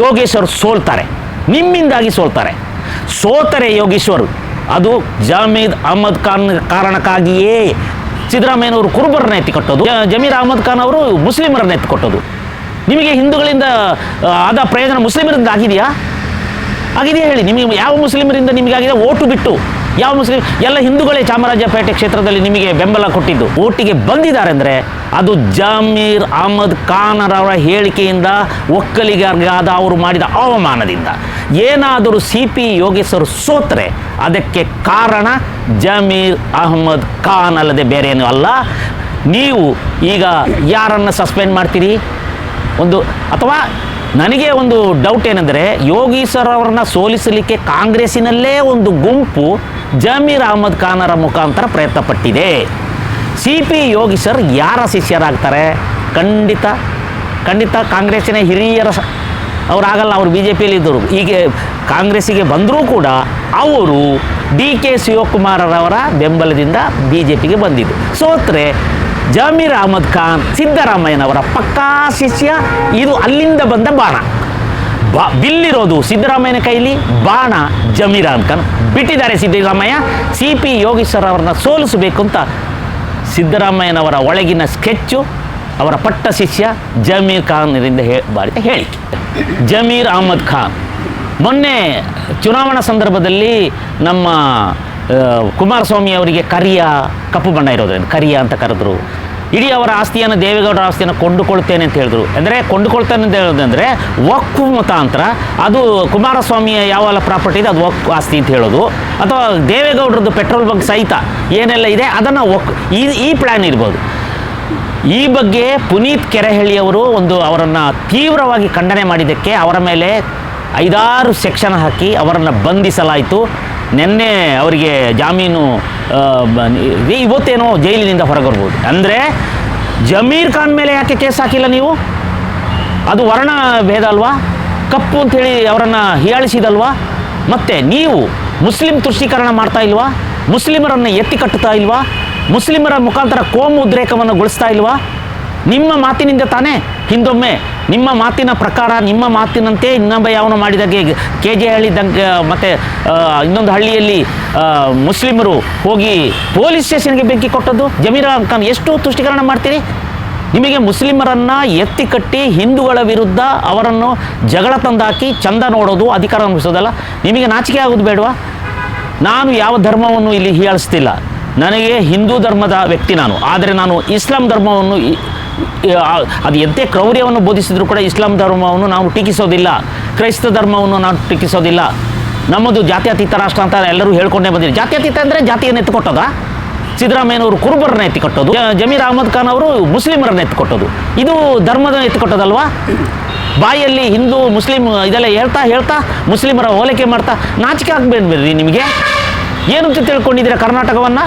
ಯೋಗೇಶ್ವರ್ ಸೋಲ್ತಾರೆ, ನಿಮ್ಮಿಂದಾಗಿ ಸೋಲ್ತಾರೆ. ಸೋತರೆ ಯೋಗೇಶ್ವರ್, ಅದು ಜಮೀದ್ ಅಹಮದ್ ಖಾನ್ ಕಾರಣಕ್ಕಾಗಿಯೇ ಸಿದ್ದರಾಮಯ್ಯನವರು ಕುರುಬರನ್ನ ಎತ್ತಿಕೊಟ್ಟೋದು ಜಮೀರ್ ಅಹಮದ್ ಖಾನ್ ಅವರು ಮುಸ್ಲಿಮರನ್ನ ಎತ್ತಿಕೊಟ್ಟೋದು ನಿಮಗೆ ಹಿಂದೂಗಳಿಂದ ಆದ ಪ್ರಯೋಜನ ಮುಸ್ಲಿಮರಿಂದ ಆಗಿದೆಯಾ? ಆಗಿದೆಯಾ ಹೇಳಿ, ನಿಮಗೆ ಯಾವ ಮುಸ್ಲಿಮರಿಂದ ನಿಮಗೆ ಆಗಿದೆ? ಓಟು ಬಿಟ್ಟು, ಯಾವ ಮುಸ್ಲಿಂ ಎಲ್ಲ ಹಿಂದೂಗಳೇ ಚಾಮರಾಜಪೇಟೆ ಕ್ಷೇತ್ರದಲ್ಲಿ ನಿಮಗೆ ಬೆಂಬಲ ಕೊಟ್ಟಿದ್ದು, ಓಟಿಗೆ ಬಂದಿದ್ದಾರೆ ಅಂದರೆ ಅದು ಜಮೀರ್ ಅಹಮದ್ ಖಾನರವರ ಹೇಳಿಕೆಯಿಂದ ಒಕ್ಕಲಿಗರಿಗಾದ ಅವರು ಮಾಡಿದ ಅವಮಾನದಿಂದ. ಏನಾದರೂ ಸಿ ಪಿ ಯೋಗೇಶ್ವರ್ ಸೋತ್ರೆ, ಅದಕ್ಕೆ ಕಾರಣ ಜಮೀರ್ ಅಹಮದ್ ಖಾನ್ ಅಲ್ಲದೆ ಬೇರೆ ಏನೂ ಅಲ್ಲ. ನೀವು ಈಗ ಯಾರನ್ನು ಸಸ್ಪೆಂಡ್ ಮಾಡ್ತೀರಿ? ಒಂದು ಅಥವಾ ನನಗೆ ಒಂದು ಡೌಟ್ ಏನೆಂದರೆ ಯೋಗಿ ಸರ್ ಅವರನ್ನ ಸೋಲಿಸಲಿಕ್ಕೆ ಕಾಂಗ್ರೆಸ್ಸಿನಲ್ಲೇ ಒಂದು ಗುಂಪು ಜಮೀರ್ ಅಹಮದ್ ಖಾನರ ಮುಖಾಂತರ ಪ್ರಯತ್ನ ಪಟ್ಟಿದೆ ಸಿ ಪಿ ಯೋಗಿ ಸರ್ ಯಾರ ಶಿಷ್ಯರಾಗ್ತಾರೆ? ಖಂಡಿತ ಖಂಡಿತ ಕಾಂಗ್ರೆಸ್ಸಿನ ಹಿರಿಯರ ಅವ್ರು ಅವರಾಗಲ್ಲ, ಅವರು ಬಿ ಜೆ ಪಿಯಲ್ಲಿ ಇದ್ದರು ಈಗ ಕಾಂಗ್ರೆಸ್ಸಿಗೆ ಬಂದರೂ ಕೂಡ ಅವರು ಡಿ ಕೆ ಶಿವಕುಮಾರರವರ ಬೆಂಬಲದಿಂದ ಬಿ ಜೆ ಪಿಗೆ ಬಂದಿದ್ದು. ಸೋತ್ರೆ ಜಮೀರ್ ಅಹಮದ್ ಖಾನ್ ಸಿದ್ದರಾಮಯ್ಯನವರ ಪಕ್ಕಾ ಶಿಷ್ಯ, ಇದು ಅಲ್ಲಿಂದ ಬಂದ ಬಾಣ. ಬಾ, ಬಿಲ್ಲಿರೋದು ಸಿದ್ದರಾಮಯ್ಯನ ಕೈಲಿ, ಬಾಣ ಜಮೀರ್ ಅಹಮದ್ ಖಾನ್. ಬಿಟ್ಟಿದ್ದಾರೆ ಸಿದ್ದರಾಮಯ್ಯ, ಸಿ ಪಿ ಯೋಗೀಶ್ವರ ಅವರನ್ನ ಸೋಲಿಸಬೇಕು ಅಂತ ಸಿದ್ದರಾಮಯ್ಯನವರ ಒಳಗಿನ ಸ್ಕೆಚ್ಚು, ಅವರ ಪಟ್ಟ ಶಿಷ್ಯ ಜಮೀರ್ ಖಾನ್ರಿಂದ ಹೇ, ಬಾರಿ ಹೇಳಿಕೆ. ಜಮೀರ್ ಅಹಮದ್ ಖಾನ್. ಮೊನ್ನೆ ಚುನಾವಣಾ ಸಂದರ್ಭದಲ್ಲಿ ನಮ್ಮ ಕುಮಾರಸ್ವಾಮಿ ಅವರಿಗೆ ಕರಿಯ ಕಪ್ಪು ಬಣ್ಣ ಇರೋದ್ರಿಂದ, ಕರಿಯ ಅಂತ ಕರೆದ್ರು. ಇಡೀ ಅವರ ಆಸ್ತಿಯನ್ನು, ದೇವೇಗೌಡರ ಆಸ್ತಿಯನ್ನು ಕೊಂಡುಕೊಳ್ತೇನೆ ಅಂತ ಹೇಳಿದ್ರು. ಅಂದರೆ ಕೊಂಡುಕೊಳ್ತೇನೆ ಅಂತ ಹೇಳೋದಂದರೆ ವಕ್ಫ್ ಮುಖಾಂತರ, ಅದು ಕುಮಾರಸ್ವಾಮಿಯ ಯಾವೆಲ್ಲ ಪ್ರಾಪರ್ಟಿ ಇದೆ, ಅದು ವಕ್ಫ್ ಆಸ್ತಿ ಅಂತ ಹೇಳೋದು. ಅಥವಾ ದೇವೇಗೌಡರದ್ದು ಪೆಟ್ರೋಲ್ ಬಂಕ್ ಸಹಿತ ಏನೆಲ್ಲ ಇದೆ, ಅದನ್ನು ವಕ್ ಈ ಈ ಪ್ಲ್ಯಾನ್ ಇರ್ಬೋದು. ಈ ಬಗ್ಗೆ ಪುನೀತ್ ಕೆರೆಹಳ್ಳಿಯವರು ಒಂದು ಅವರನ್ನು ತೀವ್ರವಾಗಿ ಖಂಡನೆ ಮಾಡಿದ್ದಕ್ಕೆ ಅವರ ಮೇಲೆ ಐದಾರು ಸೆಕ್ಷನ್ ಹಾಕಿ ಅವರನ್ನು ಬಂಧಿಸಲಾಯಿತು. ನಿನ್ನೆ ಅವರಿಗೆ ಜಾಮೀನು ಇವತ್ತೇನೋ ಜೈಲಿನಿಂದ ಹೊರಗರ್ಬೋದು. ಅಂದರೆ ಜಮೀರ್ ಖಾನ್ ಮೇಲೆ ಯಾಕೆ ಕೇಸ್ ಹಾಕಿಲ್ಲ ನೀವು? ಅದು ವರ್ಣ ಭೇದ ಅಲ್ವಾ? ಕಪ್ಪು ಅಂಥೇಳಿ ಅವರನ್ನು ಹೀಯಾಳಿಸಿದಲ್ವಾ? ಮತ್ತು ನೀವು ಮುಸ್ಲಿಂ ತುಷ್ಟೀಕರಣ ಮಾಡ್ತಾ ಇಲ್ವಾ? ಮುಸ್ಲಿಮರನ್ನು ಎತ್ತಿ ಕಟ್ಟುತ್ತಾ ಇಲ್ವಾ? ಮುಸ್ಲಿಮರ ಮುಖಾಂತರ ಕೋಮು ಉದ್ರೇಕವನ್ನು ಗೊಳಿಸ್ತಾ ಇಲ್ವಾ? ನಿಮ್ಮ ಮಾತಿನಿಂದ ತಾನೇ ಹಿಂದೊಮ್ಮೆ ನಿಮ್ಮ ಮಾತಿನ ಪ್ರಕಾರ, ನಿಮ್ಮ ಮಾತಿನಂತೆ ಇನ್ನೊಬ್ಬ ಯಾವನು ಮಾಡಿದಾಗೆ ಕೆ ಜೆ ಹಳ್ಳಿ ಮತ್ತು ಇನ್ನೊಂದು ಹಳ್ಳಿಯಲ್ಲಿ ಮುಸ್ಲಿಮರು ಹೋಗಿ ಪೊಲೀಸ್ ಸ್ಟೇಷನ್ಗೆ ಬೆಂಕಿ ಕೊಟ್ಟದ್ದು? ಜಮೀರ ಖಾನ್, ಎಷ್ಟು ತುಷ್ಟೀಕರಣ ಮಾಡ್ತೀರಿ? ನಿಮಗೆ ಮುಸ್ಲಿಮರನ್ನು ಎತ್ತಿ ಕಟ್ಟಿ ಹಿಂದೂಗಳ ವಿರುದ್ಧ ಅವರನ್ನು ಜಗಳ ತಂದಾಕಿ ಚಂದ ನೋಡೋದು ಅಧಿಕಾರ ಅನುಭವಿಸೋದಲ್ಲ? ನಿಮಗೆ ನಾಚಿಕೆ ಆಗೋದು ಬೇಡವಾ? ನಾನು ಯಾವ ಧರ್ಮವನ್ನು ಇಲ್ಲಿ ಹೀಯಾಳಿಸ್ತಿಲ್ಲ. ನನಗೆ ಹಿಂದೂ ಧರ್ಮದ ವ್ಯಕ್ತಿ ನಾನು. ಆದರೆ ನಾನು ಇಸ್ಲಾಂ ಧರ್ಮವನ್ನು ಅದು ಎಂತೆ ಕ್ರೌರ್ಯವನ್ನು ಬೋಧಿಸಿದರೂ ಕೂಡ ಇಸ್ಲಾಂ ಧರ್ಮವನ್ನು ನಾವು ಟೀಕಿಸೋದಿಲ್ಲ, ಕ್ರೈಸ್ತ ಧರ್ಮವನ್ನು ನಾವು ಟೀಕಿಸೋದಿಲ್ಲ. ನಮ್ಮದು ಜಾತ್ಯತೀತ ರಾಷ್ಟ್ರ ಅಂತ ಎಲ್ಲರೂ ಹೇಳ್ಕೊಂಡೇ ಬಂದಿದೆ ಜಾತ್ಯತೀತ ಅಂದರೆ ಜಾತಿಯನ್ನು ಎತ್ತಿಕೊಟ್ಟದ? ಸಿದ್ದರಾಮಯ್ಯನವರು ಕುರುಬರನ್ನ ಎತ್ತಿಕೊಟ್ಟೋದು ಜಮೀರ್ ಅಹಮದ್ ಖಾನ್ ಅವರು ಮುಸ್ಲಿಮರನ್ನ ಎತ್ತಿಕೊಟ್ಟೋದು. ಇದು ಧರ್ಮದ ಎತ್ತಿಕೊಟ್ಟೋದಲ್ವಾ? ಬಾಯಲ್ಲಿ ಹಿಂದೂ, ಮುಸ್ಲಿಂ ಇದೆಲ್ಲ ಹೇಳ್ತಾ ಹೇಳ್ತಾ ಮುಸ್ಲಿಮರ ಹೋಲಿಕೆ ಮಾಡ್ತಾ ನಾಚಿಕೆ ಆಗ್ಬೇಡ್ಬೇಡ್ರಿ ನಿಮಗೆ? ಏನಂತ ತಿಳ್ಕೊಂಡಿದ್ದೀರಾ ಕರ್ನಾಟಕವನ್ನು?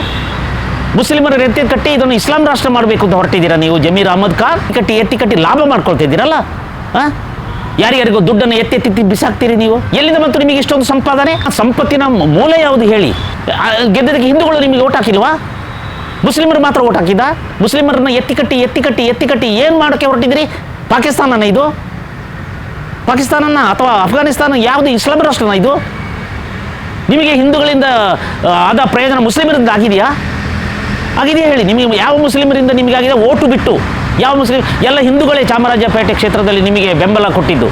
ಮುಸ್ಲಿಮರ ಎತ್ತಿ ಕಟ್ಟಿ ಇದನ್ನು ಇಸ್ಲಾಂ ರಾಷ್ಟ್ರ ಮಾಡಬೇಕು ಅಂತ ಹೊರಟಿದ್ದೀರಾ ನೀವು? ಜಮೀರ್ ಅಹಮದ್ ಖಾನ್? ಕಟ್ಟಿ ಎತ್ತಿ ಕಟ್ಟಿ ಲಾಭ ಮಾಡ್ಕೊಳ್ತಿದ್ದೀರಲ್ಲ? ಹಾಂ ಯಾರ್ಯಾರಿಗೋ ದುಡ್ಡನ್ನು ಎತ್ತಿ ಎತ್ತಿ ಬಿಸಾಕ್ತೀರಿ ನೀವು? ಎಲ್ಲಿಂದ ಬಂತು ನಿಮಗೆ ಇಷ್ಟೊಂದು ಸಂಪಾದನೆ? ಆ ಸಂಪತ್ತಿನ ಮೂಲ ಯಾವುದು ಹೇಳಿ? ಗೆದ್ದದಕ್ಕೆ ಹಿಂದೂಗಳು ನಿಮಗೆ ಓಟ್ ಹಾಕಿಲ್ವಾ? ಮುಸ್ಲಿಮರು ಮಾತ್ರ ಓಟ್ ಹಾಕಿದ? ಮುಸ್ಲಿಮರನ್ನ ಎತ್ತಿ ಕಟ್ಟಿ ಎತ್ತಿ ಕಟ್ಟಿ ಎತ್ತಿ ಕಟ್ಟಿ ಏನು ಮಾಡೋಕ್ಕೆ ಹೊರಟಿದ್ದೀರಿ? ಪಾಕಿಸ್ತಾನನ ಇದು? ಪಾಕಿಸ್ತಾನನ ಅಥವಾ ಅಫ್ಘಾನಿಸ್ತಾನ ಯಾವುದು ಇಸ್ಲಾಂ ರಾಷ್ಟ್ರನ ಇದು? ನಿಮಗೆ ಹಿಂದೂಗಳಿಂದ ಆದ ಪ್ರಯೋಜನ ಮುಸ್ಲಿಮರಿಂದ ಆಗಿದೆಯಾ? ಆಗಿದೆಯಾ ಹೇಳಿ, ನಿಮಗೆ ಯಾವ ಮುಸ್ಲಿಮರಿಂದ ನಿಮಗೆ ಆಗಿದೆ? ಓಟು ಬಿಟ್ಟು. ಯಾವ ಮುಸ್ಲಿಂ ಎಲ್ಲ ಹಿಂದೂಗಳೇ ಚಾಮರಾಜಪೇಟೆ ಕ್ಷೇತ್ರದಲ್ಲಿ ನಿಮಗೆ ಬೆಂಬಲ ಕೊಟ್ಟಿದ್ದು.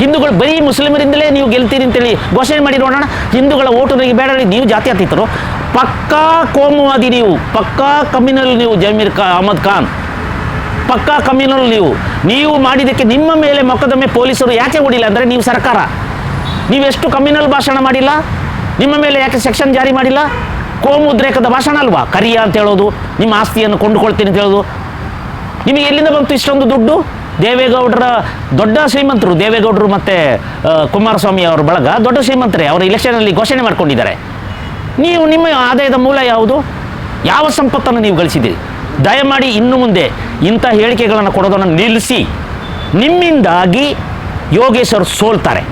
ಹಿಂದೂಗಳು ಬರೀ ಮುಸ್ಲಿಮರಿಂದಲೇ ನೀವು ಗೆಲ್ತೀರಿ ಅಂತೇಳಿ ಘೋಷಣೆ ಮಾಡಿ ನೋಡೋಣ. ಹಿಂದೂಗಳ ಓಟು ನನಗೆ ಬೇಡ ನೀವು ನೀವು ಜಾತ್ಯತೀತರು ಪಕ್ಕಾ ಕೋಮುವಾದಿ ನೀವು, ಪಕ್ಕಾ ಕಮ್ಯುನಲ್ ನೀವು, ಜಮೀರ್ ಖಾ ಅಹಮದ್ ಖಾನ್. ಪಕ್ಕಾ ಕಮ್ಯುನಲ್ ನೀವು. ನೀವು ಮಾಡಿದ್ದಕ್ಕೆ ನಿಮ್ಮ ಮೇಲೆ ಮೊಕದಮೆ ಪೊಲೀಸರು ಯಾಕೆ ಹೊಡಿಲ್ಲ ಅಂದರೆ ನೀವು ಸರ್ಕಾರ. ನೀವೆಷ್ಟು ಕಮ್ಯುನಲ್ ಭಾಷಣ ಮಾಡಿಲ್ಲ? ನಿಮ್ಮ ಮೇಲೆ ಯಾಕೆ ಸೆಕ್ಷನ್ ಜಾರಿ ಮಾಡಿಲ್ಲ? ಕೋಮು ಉದ್ರೇಕದ ಭಾಷಣ ಅಲ್ವಾ? ಕರಿಯ ಅಂತ ಹೇಳೋದು, ನಿಮ್ಮ ಆಸ್ತಿಯನ್ನು ಕೊಂಡುಕೊಳ್ತೀನಿ ಅಂತ ಹೇಳೋದು. ನಿಮಗೆ ಎಲ್ಲಿಂದ ಬಂತು ಇಷ್ಟೊಂದು ದುಡ್ಡು? ದೇವೇಗೌಡರ ದೊಡ್ಡ ಶ್ರೀಮಂತರು, ದೇವೇಗೌಡರು ಮತ್ತು ಕುಮಾರಸ್ವಾಮಿ ಅವರ ಬಳಗ ದೊಡ್ಡ ಶ್ರೀಮಂತರೇ, ಅವರು ಇಲೆಕ್ಷನಲ್ಲಿ ಘೋಷಣೆ ಮಾಡ್ಕೊಂಡಿದ್ದಾರೆ. ನೀವು ನಿಮ್ಮ ಆದಾಯದ ಮೂಲ ಯಾವುದು? ಯಾವ ಸಂಪತ್ತನ್ನು ನೀವು ಗಳಿಸಿದ್ದೀರಿ? ದಯಮಾಡಿ ಇನ್ನು ಮುಂದೆ ಇಂಥ ಹೇಳಿಕೆಗಳನ್ನು ಕೊಡೋದನ್ನು ನಿಲ್ಲಿಸಿ. ನಿಮ್ಮಿಂದಾಗಿ ಯೋಗೇಶ್ವರ್ ಸೋಲ್ತಾರೆ.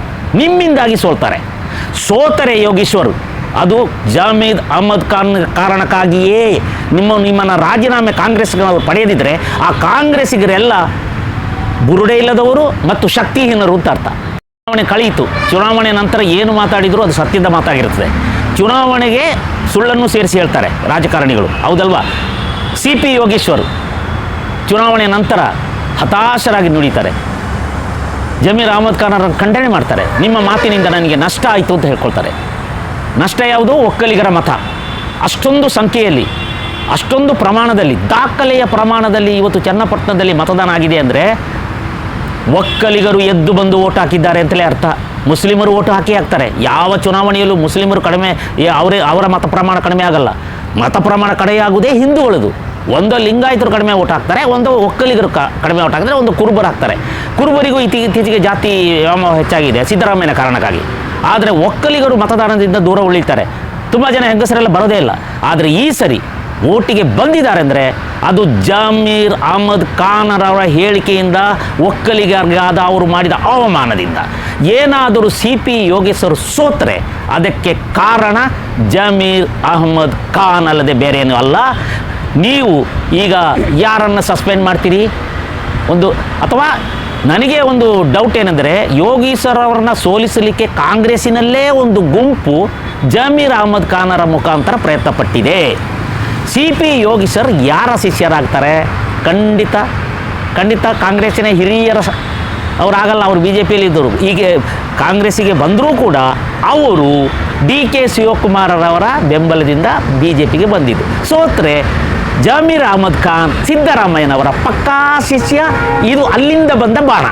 ನಿಮ್ಮಿಂದಾಗಿ ಸೋಲ್ತಾರೆ. ಸೋತರೆ ಯೋಗೇಶ್ವರ್. ಅದು ಜಮೀದ್ ಅಹಮದ್ ಖಾನ್ ಕಾರಣಕ್ಕಾಗಿಯೇ ನಿಮ್ಮ ನಿಮ್ಮನ್ನು ರಾಜೀನಾಮೆ ಕಾಂಗ್ರೆಸ್ನವರು ಪಡೆಯದಿದ್ದರೆ ಆ ಕಾಂಗ್ರೆಸ್ಸಿಗರೆಲ್ಲ ಬುರುಡೆ ಇಲ್ಲದವರು ಮತ್ತು ಶಕ್ತಿಹೀನರು ಅಂತ ಅರ್ಥ. ಚುನಾವಣೆ ಕಳೆಯಿತು ಚುನಾವಣೆ ನಂತರ ಏನು ಮಾತಾಡಿದರೂ ಅದು ಸತ್ಯದ ಮಾತಾಗಿರುತ್ತದೆ. ಚುನಾವಣೆಗೆ ಸುಳ್ಳನ್ನು ಸೇರಿಸಿ ಹೇಳ್ತಾರೆ ರಾಜಕಾರಣಿಗಳು. ಹೌದಲ್ವಾ? ಸಿ ಪಿ ಯೋಗೇಶ್ವರ್ ಚುನಾವಣೆ ನಂತರ ಹತಾಶರಾಗಿ ನುಡಿತಾರೆ. ಜಮೀರ್ ಅಹಮದ್ ಖಾನ್ ಅವರನ್ನು ಖಂಡನೆ ಮಾಡ್ತಾರೆ. ನಿಮ್ಮ ಮಾತಿನಿಂದ ನನಗೆ ನಷ್ಟ ಆಯಿತು ಅಂತ ಹೇಳ್ಕೊಳ್ತಾರೆ. ನಷ್ಟ ಯಾವುದು ಒಕ್ಕಲಿಗರ ಮತ. ಅಷ್ಟೊಂದು ಸಂಖ್ಯೆಯಲ್ಲಿ, ಅಷ್ಟೊಂದು ಪ್ರಮಾಣದಲ್ಲಿ, ದಾಖಲೆಯ ಪ್ರಮಾಣದಲ್ಲಿ ಇವತ್ತು ಚನ್ನಪಟ್ಟಣದಲ್ಲಿ ಮತದಾನ ಆಗಿದೆ ಅಂದರೆ ಒಕ್ಕಲಿಗರು ಎದ್ದು ಬಂದು ಓಟ್ ಹಾಕಿದ್ದಾರೆ ಅಂತಲೇ ಅರ್ಥ. ಮುಸ್ಲಿಮರು ಓಟು ಹಾಕಿ ಹಾಕ್ತಾರೆ. ಯಾವ ಚುನಾವಣೆಯಲ್ಲೂ ಮುಸ್ಲಿಮರು ಕಡಿಮೆ ಅವರೇ, ಅವರ ಮತ ಪ್ರಮಾಣ ಕಡಿಮೆ ಆಗಲ್ಲ. ಮತ ಪ್ರಮಾಣ ಕಡೆಯಾಗುವುದೇ ಹಿಂದೂಗಳದು. ಒಂದು ಲಿಂಗಾಯತರು ಕಡಿಮೆ ಓಟ್ ಹಾಕ್ತಾರೆ, ಒಂದು ಒಕ್ಕಲಿಗರು ಕಡಿಮೆ ಓಟ್ ಹಾಕಿದ್ರೆ ಒಂದು ಕುರುಬರು ಹಾಕ್ತಾರೆ. ಕುರುಬರಿಗೂ ಇತ್ತೀ ಇತ್ತೀಚೆಗೆ ಜಾತಿ ವ್ಯಾಮೋಹ ಹೆಚ್ಚಾಗಿದೆ, ಸಿದ್ದರಾಮಯ್ಯನ ಕಾರಣಕ್ಕಾಗಿ. ಆದರೆ ಒಕ್ಕಲಿಗರು ಮತದಾನದಿಂದ ದೂರ ಉಳಿತಾರೆ. ತುಂಬ ಜನ ಹೆಂಗಸರೆಲ್ಲ ಬರೋದೇ ಇಲ್ಲ. ಆದರೆ ಈ ಸರಿ ಓಟಿಗೆ ಬಂದಿದ್ದಾರೆ ಅಂದರೆ ಅದು ಜಮೀರ್ ಅಹಮದ್ ಖಾನರವರ ಹೇಳಿಕೆಯಿಂದ ಒಕ್ಕಲಿಗರಿಗಾದ ಅವರು ಮಾಡಿದ ಅವಮಾನದಿಂದ. ಏನಾದರೂ ಸಿ ಪಿ ಯೋಗೇಶ್ವರು ಸೋತರೆ, ಅದಕ್ಕೆ ಕಾರಣ ಜಮೀರ್ ಅಹಮದ್ ಖಾನ್ ಅಲ್ಲದೆ ಬೇರೆ ಏನೂ ಅಲ್ಲ. ನೀವು ಈಗ ಯಾರನ್ನು ಸಸ್ಪೆಂಡ್ ಮಾಡ್ತೀರಿ? ಒಂದು ಅಥವಾ ನನಗೆ ಒಂದು ಡೌಟ್ ಏನೆಂದರೆ, ಯೋಗಿ ಸರ್ ಅವರನ್ನ ಸೋಲಿಸಲಿಕ್ಕೆ ಕಾಂಗ್ರೆಸ್ಸಿನಲ್ಲೇ ಒಂದು ಗುಂಪು ಜಮೀರ್ ಅಹಮದ್ ಖಾನರ ಮುಖಾಂತರ ಪ್ರಯತ್ನ ಪಟ್ಟಿದೆ ಸಿ ಪಿ ಯೋಗಿ ಸರ್ ಯಾರ ಶಿಷ್ಯರಾಗ್ತಾರೆ? ಖಂಡಿತ ಖಂಡಿತ ಕಾಂಗ್ರೆಸ್ಸಿನ ಹಿರಿಯರ ಅವರಾಗಲ್ಲ, ಅವರು ಬಿ ಜೆ ಪಿಯಲ್ಲಿ ಇದ್ದರು. ಈಗ ಕಾಂಗ್ರೆಸ್ಸಿಗೆ ಬಂದರೂ ಕೂಡ ಅವರು ಡಿ ಕೆ ಶಿವಕುಮಾರರವರ ಬೆಂಬಲದಿಂದ ಬಿ ಜೆ ಪಿಗೆ ಬಂದಿದ್ದು. ಸೋತ್ರೆ ಜಮೀರ್ ಅಹಮದ್ ಖಾನ್ ಸಿದ್ದರಾಮಯ್ಯನವರ ಪಕ್ಕಾ ಶಿಷ್ಯ. ಇದು ಅಲ್ಲಿಂದ ಬಂದ ಬಾಣ.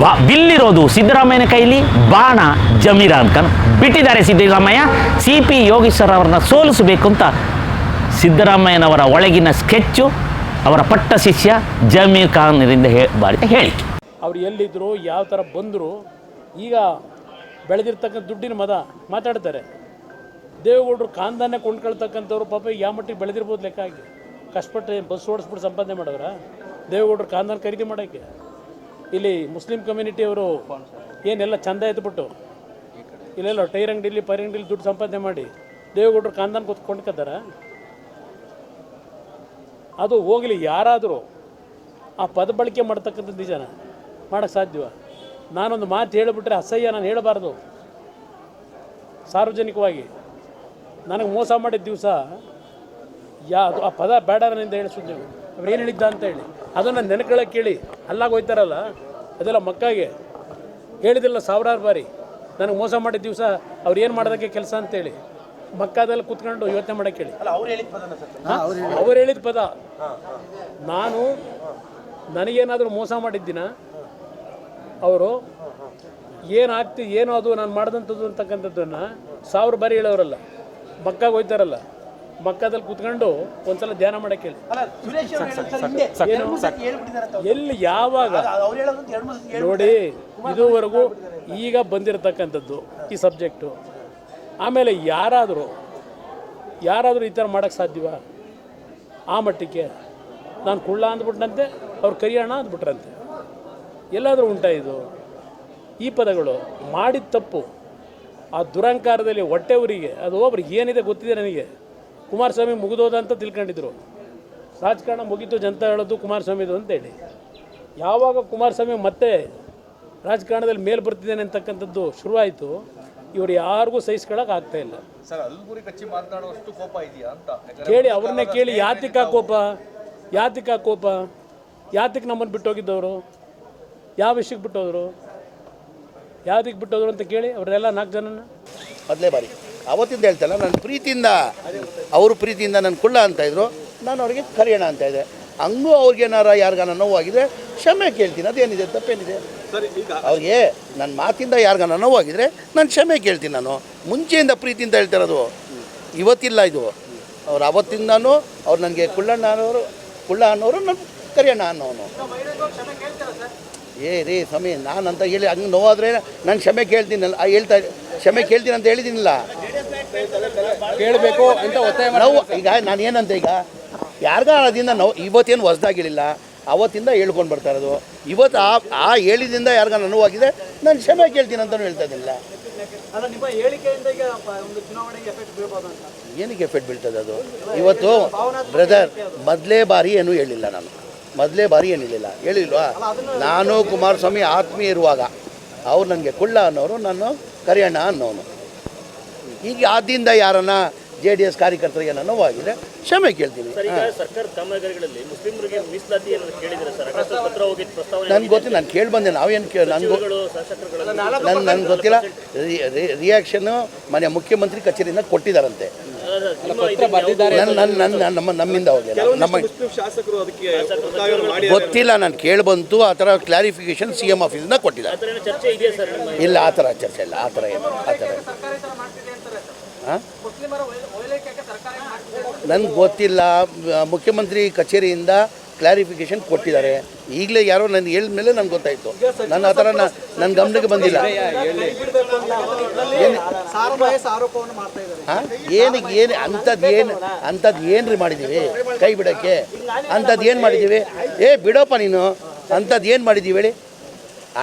ಬಾ, ಬಿಲ್ಲಿರೋದು ಸಿದ್ದರಾಮಯ್ಯನ ಕೈಲಿ, ಬಾಣ ಜಮೀರ್ ಅಹಮದ್ ಖಾನ್. ಬಿಟ್ಟಿದ್ದಾರೆ ಸಿದ್ದರಾಮಯ್ಯ. ಸಿ ಪಿ ಯೋಗೇಶ್ವರ್ ಅವರನ್ನ ಸೋಲಿಸಬೇಕು ಅಂತ ಸಿದ್ದರಾಮಯ್ಯನವರ ಒಳಗಿನ ಸ್ಕೆಚ್ಚು, ಅವರ ಪಟ್ಟ ಶಿಷ್ಯ ಜಮೀರ್ ಖಾನ್ರಿಂದ ಹೇ ಬಾರಿ ಹೇಳಿ ಅವ್ರು ಎಲ್ಲಿದ್ದರು ಯಾವ ಥರ ಬಂದರು, ಈಗ ಬೆಳೆದಿರ್ತಕ್ಕಂಥ ದುಡ್ಡಿನ ಮದ ಮಾತಾಡ್ತಾರೆ. ದೇವೇಗೌಡರು ಕಾಂದಾನೆ ಕೊಂಡ್ಕೊಳ್ತಕ್ಕಂಥವ್ರು ಪಾಪ ಯಾವ ಮಟ್ಟಿಗೆ ಬೆಳೆದಿರ್ಬೋದು ಲೆಕ್ಕ ಹಾಕಿ ಕಷ್ಟಪಟ್ಟು ಬಸ್ ಓಡಿಸ್ಬಿಟ್ಟು ಸಂಪಾದನೆ ಮಾಡಿದ್ರ ದೇವೇಗೌಡರು ಕಾಂದಾನ ಖರೀದಿ ಮಾಡೋಕ್ಕೆ ಇಲ್ಲಿ ಮುಸ್ಲಿಂ ಕಮ್ಯುನಿಟಿಯವರು ಏನೆಲ್ಲ ಚಂದ ಎತ್ಬಿಟ್ಟು, ಇಲ್ಲೆಲ್ಲ ಟೈರ್ ಅಂಗಡಿಲಿ ಪೈರ್ ಅಂಗಡಿಲಿ ದುಡ್ಡು ಸಂಪಾದನೆ ಮಾಡಿ ದೇವೇಗೌಡರು ಕಾಂದಾನ ಕೂತ್ ಅದು ಹೋಗಲಿ ಯಾರಾದರೂ ಆ ಪದ ಬಳಕೆ ಮಾಡ್ತಕ್ಕಂಥ ನಿಜನ? ಮಾಡೋಕ್ಕೆ ಸಾಧ್ಯವ? ನಾನೊಂದು ಮಾತು ಹೇಳಿಬಿಟ್ರೆ ಅಸಹ್ಯ, ನಾನು ಹೇಳಬಾರ್ದು. ಸಾರ್ವಜನಿಕವಾಗಿ. ನನಗೆ ಮೋಸ ಮಾಡಿದ ದಿವಸ ಯಾ ಅದು ಆ ಪದ ಬೇಡ ನನ್ನಿಂದ ಹೇಳಿಸೋದು ನೀವು ಅವ್ರು ಏನು ಹೇಳಿದ್ದ ಅಂತ ಹೇಳಿ. ಅದನ್ನು ನೆನಕೊಳ್ಳೋಕೆ ಕೇಳಿ. ಅಲ್ಲಾಗ ಹೋಯ್ತಾರಲ್ಲ ಅದೆಲ್ಲ ಮಕ್ಕಾಗೆ. ಹೇಳಿದಿಲ್ಲ ಸಾವಿರಾರು ಬಾರಿ ನನಗೆ ಮೋಸ ಮಾಡಿದ ದಿವಸ ಅವ್ರು ಏನು ಮಾಡೋದಕ್ಕೆ ಕೆಲಸ ಅಂತೇಳಿ ಮಕ್ಕಾದಲ್ಲಿ ಕೂತ್ಕೊಂಡು ಯೋಚನೆ ಮಾಡೋಕ್ಕೆ ಹೇಳಿ. ಅವ್ರು ಹೇಳಿದ ಪದ. ನಾನು ನನಗೇನಾದರೂ ಮೋಸ ಮಾಡಿದ್ದಿನ ಅವರು ಏನಾಗ್ತಿ ಏನು ಅದು ನಾನು ಮಾಡಿದಂಥದ್ದು ಅಂತಕ್ಕಂಥದ್ದನ್ನು ಸಾವಿರ ಬಾರಿ ಹೇಳೋರಲ್ಲ. ಮಕ್ಕಾಗ ಹೋಯ್ತಾರಲ್ಲ ಮಕ್ಕದಲ್ಲಿ ಕುತ್ಕೊಂಡು ಒಂದ್ಸಲ ಧ್ಯಾನ ಮಾಡಕ್ಕೆ ಹೇಳಿ? ಎಲ್ಲಿ ಯಾವಾಗ? ನೋಡಿ ಇದುವರೆಗೂ ಈಗ ಬಂದಿರತಕ್ಕಂಥದ್ದು ಈ ಸಬ್ಜೆಕ್ಟು. ಆಮೇಲೆ ಯಾರಾದರೂ ಯಾರಾದರೂ ಈ ಥರ ಮಾಡೋಕ್ಕೆ ಸಾಧ್ಯವಾ? ಆ ಮಟ್ಟಕ್ಕೆ ನಾನು ಕುಳ್ಳ ಅಂದ್ಬಿಟ್ನಂತೆ ಅವ್ರು ಕರಿಯೋಣ ಅಂದ್ಬಿಟ್ರಂತೆ. ಎಲ್ಲಾದರೂ ಉಂಟಾ ಇದು? ಈ ಪದಗಳು ಮಾಡಿದ ತಪ್ಪು. ಆ ದುರಂಕಾರದಲ್ಲಿ ಹೊಟ್ಟೆ ಊರಿಗೆ ಅದು ಒಬ್ರಿಗೆ ಏನಿದೆ ಗೊತ್ತಿದೆ ನನಗೆ. ಕುಮಾರಸ್ವಾಮಿ ಮುಗಿದೋದ ಅಂತ ತಿಳ್ಕೊಂಡಿದ್ರು. ರಾಜಕಾರಣ ಮುಗೀತು ಜನತಾ ಹೇಳೋದು ಕುಮಾರಸ್ವಾಮಿದು ಅಂತೇಳಿ ಯಾವಾಗ ಕುಮಾರಸ್ವಾಮಿ ಮತ್ತೆ ರಾಜಕಾರಣದಲ್ಲಿ ಮೇಲೆ ಬರ್ತಿದ್ದೇನೆ ಅಂತಕ್ಕಂಥದ್ದು ಶುರುವಾಯಿತು. ಇವರು ಯಾರಿಗೂ ಸಹಿಸ್ಕೊಳಕ್ಕೆ ಆಗ್ತಾ ಇಲ್ಲ. ಕೇಳಿ ಅವ್ರನ್ನೇ ಕೇಳಿ ಯಾತಿಕ ಕೋಪ? ಯಾತಿಕ ಕೋಪ? ಯಾತಿಕ್ ನಮ್ಮನ್ನು ಬಿಟ್ಟೋಗಿದ್ದವರು? ಯಾವ ವಿಷಯಕ್ಕೆ ಬಿಟ್ಟೋದ್ರು? ಯಾವ್ದಕ್ಕೆ ಬಿಟ್ಟೋದ್ರು ಅಂತ ಕೇಳಿ ಅವರೆಲ್ಲ ನಾಲ್ಕು ಜನನ? ಮೊದಲೇ ಬಾರಿ. ಅವತ್ತಿಂದ ಹೇಳ್ತಲ್ಲ ನನ್ನ ಪ್ರೀತಿಯಿಂದ ಅವರು ಪ್ರೀತಿಯಿಂದ ನನ್ನ ಕುಳ್ಳ ಅಂತ ಇದ್ರು. ನಾನು ಅವ್ರಿಗೆ ಕರೆಯೋಣ ಅಂತ ಇದ್ದೆ. ಹಂಗೂ ಅವ್ರಿಗೇನಾರ ಯಾರಿಗಾನ ನೋವಾಗಿದ್ರೆ ಕ್ಷಮೆ ಕೇಳ್ತೀನಿ. ಅದೇನಿದೆ ತಪ್ಪೇನಿದೆ? ಅವ್ರಿಗೆ ನನ್ನ ಮಾತಿಂದ ಯಾರಿಗಾನ ನೋವಾಗಿದ್ರೆ ನಾನು ಕ್ಷಮೆ ಕೇಳ್ತೀನಿ ನಾನು. ಮುಂಚೆಯಿಂದ ಪ್ರೀತಿಯಿಂದ ಹೇಳ್ತಿರೋದು. ಇವತ್ತಿಲ್ಲ ಇದು. ಅವ್ರು ಅವತ್ತಿಂದನೂ ಅವ್ರು ನನಗೆ ಕುಳ್ಳಣ್ಣ ಅನ್ನೋರು ಕುಳ್ಳ ಅನ್ನೋರು ನನ್ನ ಕರೆಯೋಣ ಅನ್ನೋನು. ಏ ರೀ ಸ್ವಾಮಿ ನಾನು ಅಂತ ಹೇಳಿ ಹಂಗೆ ನೋವಾದ್ರೆ ನಾನು ಕ್ಷಮೆ ಕೇಳ್ತೀನಲ್ಲ ಆ, ಹೇಳ್ತಾ ಕ್ಷಮೆ ಕೇಳ್ತೀನಿ ಅಂತ ಹೇಳಿದ್ದೀನಿಲ್ಲ ಕೇಳಬೇಕು ಅಂತ ಒತ್ತಾಯ ನಾವು ಈಗ ನಾನು ಏನಂತ ಈಗ? ಯಾರಿಗಾರ ಅದರಿಂದ ನೋವು ಇವತ್ತೇನು ಹೊಸ್ದಾಗಿ ಹೇಳಿಲ್ಲ ಅವತ್ತಿಂದ ಹೇಳ್ಕೊಂಡು ಬರ್ತಾ ಇರೋದು. ಇವತ್ತು ಆ ಆ ಹೇಳಿದಿಂದ ಯಾರಿಗ ನೋವಾಗಿದೆ ನಾನು ಕ್ಷಮೆ ಕೇಳ್ತೀನಿ ಅಂತಲೂ ಹೇಳ್ತಾ ಇದ್ದಿಲ್ಲ. ನಿಮ್ಮ ಹೇಳಿಕೆಯಿಂದ ಈಗ ಒಂದು ಚುನಾವಣೆಗೆ ಎಫೆಕ್ಟ್ ಬೀಳ್ಬೋದು ಅಂತ. ಏನಕ್ಕೆ ಎಫೆಕ್ಟ್ ಬೀಳ್ತದೆ ಅದು? ಇವತ್ತು ಬ್ರದರ್ ಮೊದಲೇ ಬಾರಿ ಏನೂ ಹೇಳಿಲ್ಲ ನಾನು. ಮೊದಲೇ ಬಾರಿ ಏನಿಲ್ಲ ಹೇಳಿಲ್ವಾ? ನಾನು ಕುಮಾರಸ್ವಾಮಿ ಆತ್ಮೀಯ ಇರುವಾಗ ಅವ್ರು ನನಗೆ ಕುಳ್ಳ ಅನ್ನೋರು ನಾನು ಕರಿಯಣ್ಣ ಅನ್ನೋನು. ಈಗ ಆದ್ದರಿಂದ ಯಾರನ್ನ ಜೆ ಡಿ ಎಸ್ ಕಾರ್ಯಕರ್ತರಿಗೆ ನಾನು ನೋವಾಗಿದೆ ಕ್ಷಮೆ ಕೇಳ್ತೀನಿ. ಸರ್ ಈಗ ಸರ್ಕಾರದ ಕಾಮಗಾರಿಗಳಲ್ಲಿ ಮುಸ್ಲಿಮರಿಗೆ ಮೀಸಲಾತಿ ಏನಾದ್ರು ಕೇಳಿದ್ರೆ ಸರ್? ಅಕಸ್ಮಾತ್ ಪತ್ರ ಹೋಗಿದ್ದ ಪ್ರಸ್ತಾವನೆ ನನ್ಗೆ ಗೊತ್ತಿಲ್ಲ ನಾನು ಕೇಳಿ ಬಂದೆ ನಾವೇನು ಕೇಳಿ ನನಗೂ ಸಚಿವರುಗಳು ಶಾಸಕರುಗಳು ನನ್ ನನ್ಗೆ ಗೊತ್ತಿಲ್ಲ. ರಿಯಾಕ್ಷನ್ನು ಮನೆ ಮುಖ್ಯಮಂತ್ರಿ ಕಚೇರಿಯಿಂದ ಕೊಟ್ಟಿದ್ದಾರಂತೆ ನನ್ನ ನನ್ನ ನನ್ನ ನಮ್ಮ ನಮ್ಮಿಂದ ಹೋಗಿಲ್ಲ. ನಮ್ಮ ಶಾಸಕರು ಅದಕ್ಕೆ ಗೊತ್ತಿಲ್ಲ ನಾನು ಕೇಳಿ ಬಂತು ಆ ಥರ ಕ್ಲಾರಿಫಿಕೇಶನ್ ಸಿ ಎಂ ಆಫೀಸಿಂದ ಕೊಟ್ಟಿದ್ದಾರೆ ಇಲ್ಲ ಆ ಥರ ಚರ್ಚೆ ಇಲ್ಲ ಆ ಥರ ಏನು ಆ ಥರ ನನಗೆ ಗೊತ್ತಿಲ್ಲ ಮುಖ್ಯಮಂತ್ರಿ ಕಚೇರಿಯಿಂದ ಕ್ಲಾರಿಫಿಕೇಶನ್ ಕೊಟ್ಟಿದ್ದಾರೆ. ಈಗಲೇ ಯಾರೋ ನನಗೆ ಹೇಳಿದ ಮೇಲೆ ನನಗೆ ಗೊತ್ತಾಯಿತು. ನನ್ನ ಆ ಥರ ನನ್ನ ಗಮನಕ್ಕೆ ಬಂದಿಲ್ಲ. ಏನು ಹಾಂ? ಏನು ಅಂಥದ್ದು ಏನು ಅಂಥದ್ದು ಏನು ರೀ ಮಾಡಿದ್ದೀವಿ ಕೈ ಬಿಡೋಕ್ಕೆ. ಅಂಥದ್ದು ಏನು ಮಾಡಿದ್ದೀವಿ ಏ, ಬಿಡೋಪ್ಪ ನೀನು. ಅಂಥದ್ದು ಏನು ಮಾಡಿದ್ದೀವಿ ಹೇಳಿ?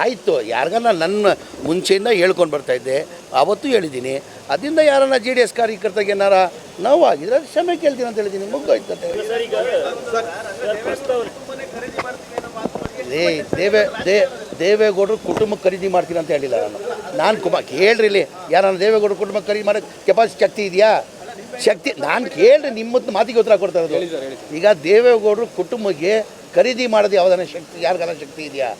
ಆಯಿತು ಯಾರಿಗನ್ನ ನನ್ನ ಮುಂಚೆಯಿಂದ ಹೇಳ್ಕೊಂಡು ಬರ್ತಾಯಿದ್ದೆ ಅವತ್ತು ಹೇಳಿದ್ದೀನಿ ಅದರಿಂದ ಯಾರನ್ನ ಜೆ ಡಿ ಎಸ್ ಕಾರ್ಯಕರ್ತರಿಗೆ ಏನಾರ ನೋವಾಗಿದ್ರೆ ಕ್ಷಮೆ ಕೇಳ್ತೀನಿ ಅಂತ ಹೇಳಿದ್ದೀನಿ ಪ್ರಸ್ತಾವನೆ ಏ ದೇವೇ, ದೇ, ದೇವೇಗೌಡರು ಕುಟುಂಬ ಖರೀದಿ ಮಾಡ್ತೀನಿ ಅಂತ ಹೇಳಿಲ್ಲ ನಾನು. ನಾನು ಕುಮಾರ್ ಕೇಳ್ರಿ ಇಲ್ಲಿ. ಯಾರನ್ನ ದೇವೇಗೌಡರು ಕುಟುಂಬ ಖರೀದಿ ಮಾಡೋಕ್ಕೆ ಕೆಪಾಸಿಟಿ ಶಕ್ತಿ ಇದೆಯಾ? ಶಕ್ತಿ ನಾನು ಕೇಳ್ರಿ ನಿಮ್ಮದು ಮಾತಿಗೆ ಉತ್ತರ ಕೊಡ್ತಾ ಇರೋದು. ಈಗ ದೇವೇಗೌಡರು ಕುಟುಂಬಕ್ಕೆ ಖರೀದಿ ಮಾಡೋದು ಯಾವುದನ್ನ ಶಕ್ತಿ ಯಾರಿಗಾನ ಶಕ್ತಿ ಇದೆಯಾ?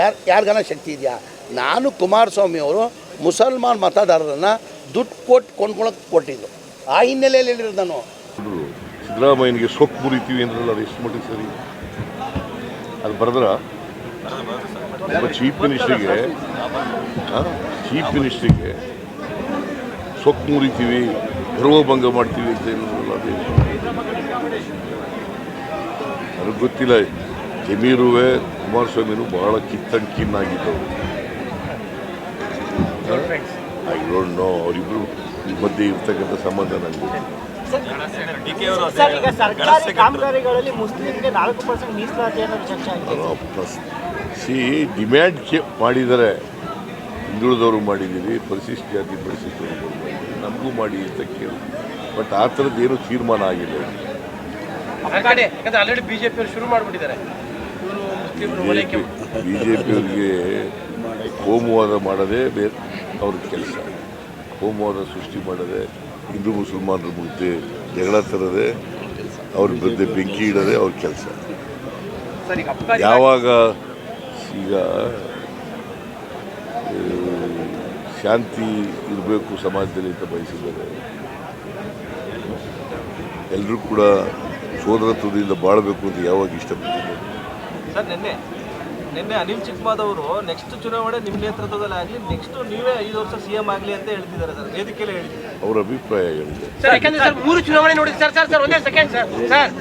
ಯಾರು ಯಾರಿಗಾನ ಶಕ್ತಿ ಇದೆಯಾ? ನಾನು ಕುಮಾರಸ್ವಾಮಿ ಅವರು ಮುಸಲ್ಮಾನ್ ಮತದಾರರನ್ನು ದುಡ್ಡು ಕೊಟ್ಟು ಕೊಂಡ್ಕೊಳಕ್ಕೆ ಕೊಟ್ಟಿದ್ದು. ಆ ಹಿನ್ನೆಲೆಯಲ್ಲಿ ಹೇಳಿರೋದು ನಾನು. ಸಿದ್ದರಾಮಯ್ಯನಿಗೆ ಸೊಕ್ಕು ಮುರಿತೀವಿ ಅಂದ್ರಲ್ಲ ಅದು ಎಷ್ಟು ಮಟ್ಟಿಗೆ ಸರಿ? ಅದು ಬರೆದ್ರ ಚೀಫ್ ಮಿನಿಸ್ಟ್ರಿಗೆ ಚೀಫ್ ಮಿನಿಸ್ಟ್ರಿಗೆ ಸೊಕ್ಕು ಮುರಿತೀವಿ ಗರ್ವಭಂಗ ಮಾಡ್ತೀವಿ ಅಂತ ಹೇಳಿದ್ರಲ್ಲ ಅದೇ ನನಗೆ ಗೊತ್ತಿಲ್ಲ ಜಮೀರುವೆ ಕುಮಾರಸ್ವಾಮಿನೂ ಬಹಳ ಕಿತ್ತಂಕಿನ್ನಾಗಿದ್ದವರು ಐ ಡೋಂಟ್ ನೋ ಅವರಿಬ್ಬರು ಮಧ್ಯೆ ಇರ್ತಕ್ಕಂಥ ಸಂಬಂಧ ನನಗೆ ಸರ್ಕಾರಿ ಕಾಮಗಾರಿಗಳಲ್ಲಿ ಮುಸ್ಲಿಂಗೆ ನಾಲ್ಕು ಪರ್ಸೆಂಟ್ ಮೀಸಲಾತಿ ಅನ್ನೋದು ಚರ್ಚೆ ಆಗಿದೆ. ಸಿ ಡಿಮ್ಯಾಂಡ್ ಮಾಡಿದರೆ ಮಾಡಿದ್ದಾರೆ ಹಿಂದುಳಿದವರು ಮಾಡಿದ್ದೀರಿ ಪರಿಶಿಷ್ಟ ಜಾತಿ ಪರಿಶಿಷ್ಟವರು ಮಾಡಿದ್ದೀರಿ ನಮಗೂ ಮಾಡಿ ಅಂತ ಕೇಳಿ. ಬಟ್ ಆ ಥರದ್ದು ಏನು ತೀರ್ಮಾನ ಆಗಿಲ್ಲ. ಬಿ ಜೆ ಪಿಯವರಿಗೆ ಹೋಮವಾದ ಮಾಡೋದೇ ಬೇರೆ ಅವ್ರ ಕೆಲಸ. ಹೋಮವಾದ ಸೃಷ್ಟಿ ಮಾಡದೆ ಹಿಂದೂ ಮುಸಲ್ಮಾನರ ಮುಂದೆ ಜಗಳ ತರದೆ ಅವ್ರ ಮಧ್ಯೆ ಬೆಂಕಿ ಇಡೋದೇ ಅವ್ರ ಕೆಲಸ. ಯಾವಾಗ ಈಗ ಶಾಂತಿ ಇರಬೇಕು ಸಮಾಜದಲ್ಲಿ ಅಂತ ಬಯಸಿದ್ದಾರೆ. ಎಲ್ಲರೂ ಕೂಡ ಸೋದರತ್ವದಿಂದ ಬಾಳಬೇಕು ಅಂತ ಯಾವಾಗ ಇಷ್ಟಪಡ್ತೀನಿ ಸರ್ ನಿನ್ನೆ ನಿನ್ನೆ ಅನಿಲ್ ಚಿಕ್ಕಮಾದವರು ನೆಕ್ಸ್ಟ್ ಚುನಾವಣೆ ನಿಮ್ಮ ನೇತೃತ್ವದಲ್ಲಿ ಆಗಲಿ ನೆಕ್ಸ್ಟ್ ನೀವೇ ಐದು ವರ್ಷ ಸಿ ಎಂ ಆಗಲಿ ಅಂತ ಹೇಳ್ತಿದ್ದಾರೆ ಸರ್ ವೇದಿಕೆಯಲ್ಲೇ ಹೇಳಿದ್ದಾರೆ ಅವರ ಅಭಿಪ್ರಾಯ ಹೇಳಿದೆ ಸರ್ ಯಾಕಂದ್ರೆ ಸರ್ ಮೂರು ಚುನಾವಣೆ ನೋಡಿ ಸರ್ ಸರ್ ಸರ್ ಒಂದೇ ಸೆಕೆಂಡ್ ಸರ್ ಸರ್.